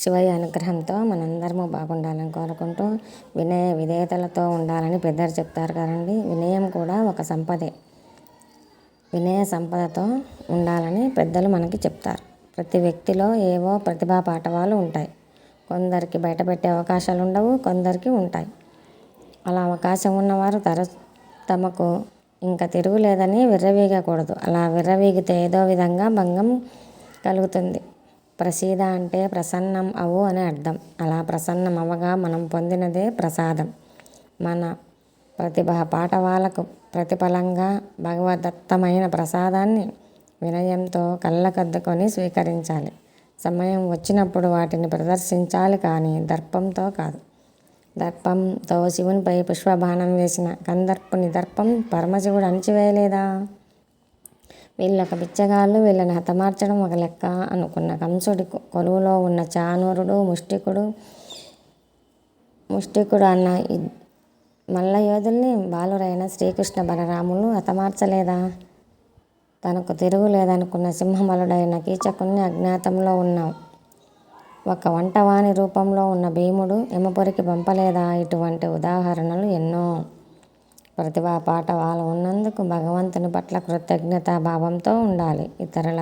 శివయ్య అనుగ్రహంతో మనందరము బాగుండాలని కోరుకుంటూ వినయ విధేయతలతో ఉండాలని పెద్దలు చెప్తారు కదండి. వినయం కూడా ఒక సంపదే. వినయ సంపదతో ఉండాలని పెద్దలు మనకి చెప్తారు. ప్రతి వ్యక్తిలో ఏవో ప్రతిభా పాఠవాలు ఉంటాయి. కొందరికి బయటపెట్టే అవకాశాలు ఉండవు కొందరికి ఉంటాయి. అలా అవకాశం ఉన్నవారు తర తమకు ఇంకా తిరుగులేదని విర్రవీగకూడదు. అలా విర్రవీగితే ఏదో విధంగా భంగం కలుగుతుంది. ప్రసీద అంటే ప్రసన్నం అవు అని అర్థం. అలా ప్రసన్నం అవ్వగా మనం పొందినదే ప్రసాదం. మన ప్రతిభ పాఠవాలకు ప్రతిఫలంగా భగవదత్తమైన ప్రసాదాన్ని వినయంతో కళ్ళకద్దుకొని స్వీకరించాలి. సమయం వచ్చినప్పుడు వాటిని ప్రదర్శించాలి కానీ దర్పంతో కాదు. దర్పంతో శివునిపై పుష్పబాణం వేసిన కందర్పుని దర్పం పరమశివుడు అణిచివేయలేదా? వీళ్ళొక బిచ్చగాళ్ళు వీళ్ళని హతమార్చడం ఒక లెక్క అనుకున్న కంసుడి కొలువులో ఉన్న చానూరుడు ముష్టికుడు ముష్టికుడు అన్న మల్ల యోధుల్ని బాలురైన శ్రీకృష్ణ బలరాములు హతమార్చలేదా? తనకు తిరుగు లేదనుకున్న సింహమలుడైన కీచకుని అజ్ఞాతంలో ఉన్న ఒక వంటవాని రూపంలో ఉన్న భీముడు యమపురికి పంపలేదా? ఇటువంటి ఉదాహరణలు ఎన్నో. ప్రతిభా పాట వాళ్ళు ఉన్నందుకు భగవంతుని పట్ల కృతజ్ఞతా భావంతో ఉండాలి. ఇతరుల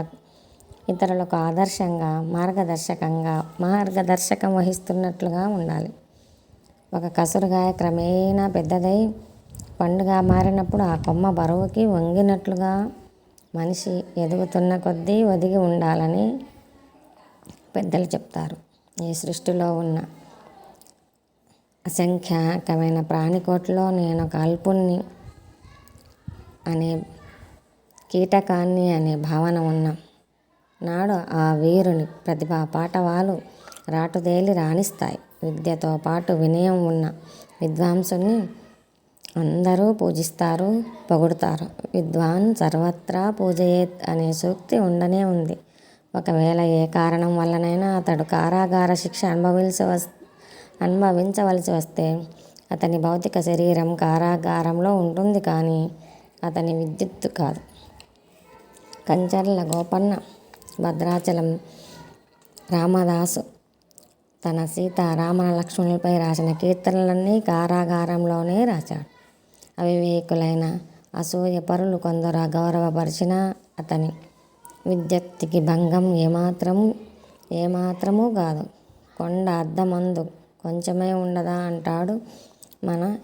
ఇతరులకు ఆదర్శంగా మార్గదర్శకంగా మార్గదర్శకం వహిస్తున్నట్లుగా ఉండాలి. ఒక కసురుగాయ క్రమేణా పెద్దదై పండుగ మారినప్పుడు ఆ కొమ్మ బరువుకి వంగినట్లుగా మనిషి ఎదుగుతున్న కొద్దీ ఒదిగి ఉండాలని పెద్దలు చెప్తారు. ఈ సృష్టిలో ఉన్న అసంఖ్యాకమైన ప్రాణికోట్లో నేను ఒక అల్పుణ్ణి అనే కీటకాన్ని అనే భావన ఉన్న నాడు ఆ వీరుని ప్రతిభా పాఠవాలు రాటుదేలి రాణిస్తాయి. విద్యతో పాటు వినయం ఉన్న విద్వాంసుని అందరూ పూజిస్తారు పొగుడుతారు. విద్వాన్ సర్వత్రా పూజయేత్ అనే సూక్తి ఉండనే ఉంది. ఒకవేళ ఏ కారణం వల్లనైనా అతడు కారాగార శిక్ష అనుభవించ అనుభవించవలసి వస్తే అతని భౌతిక శరీరం కారాగారంలో ఉంటుంది కానీ అతని విద్యుత్తు కాదు. కంచర్ల గోపన్న భద్రాచలం రామదాసు తన సీత రామణ లక్ష్మణులపై రాసిన కీర్తనలన్నీ కారాగారంలోనే రాశాడు. అవివేకులైన అసూయ పరులు కొందరు అగౌరవపరిచిన అతని విద్యుత్తికి భంగం ఏమాత్రం ఏమాత్రమూ కాదు. కొండ అద్దమందు కొంచెమే ఉండదా అంటాడు మన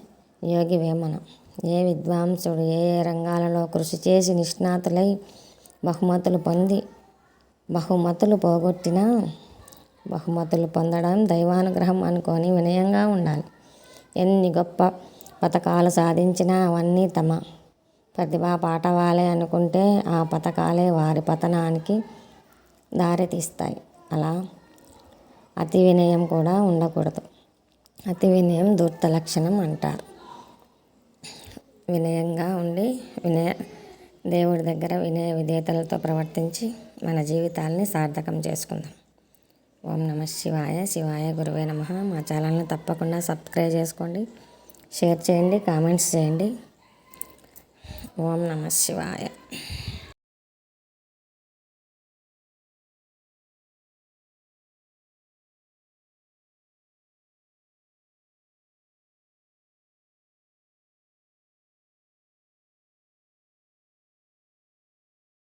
యోగి వేమన. ఏ విద్వాంసుడు ఏ ఏ రంగాలలో కృషి చేసి నిష్ణాతులై బహుమతులు పొంది బహుమతులు పోగొట్టినా బహుమతులు పొందడం దైవానుగ్రహం అనుకొని వినయంగా ఉండాలి. ఎన్ని గొప్ప పథకాలు సాధించినా అవన్నీ తమ. ప్రతిభా పాఠవాలే అనుకుంటే ఆ పథకాలే వారి పతనానికి దారితీస్తాయి. అలా అతి వినయం కూడా ఉండకూడదు. అతి వినయం దుర్త లక్షణం అంటారు. వినయంగా ఉండి వినయ దేవుడి దగ్గర వినయ విధేయతలతో ప్రవర్తించి మన జీవితాలని సార్థకం చేసుకుందాం. ఓం నమ శివాయ శివాయ గురువే నమ. మా ఛానల్ని తప్పకుండా సబ్స్క్రైబ్ చేసుకోండి. షేర్ చేయండి కామెంట్స్ చేయండి. ఓం నమ శివాయ.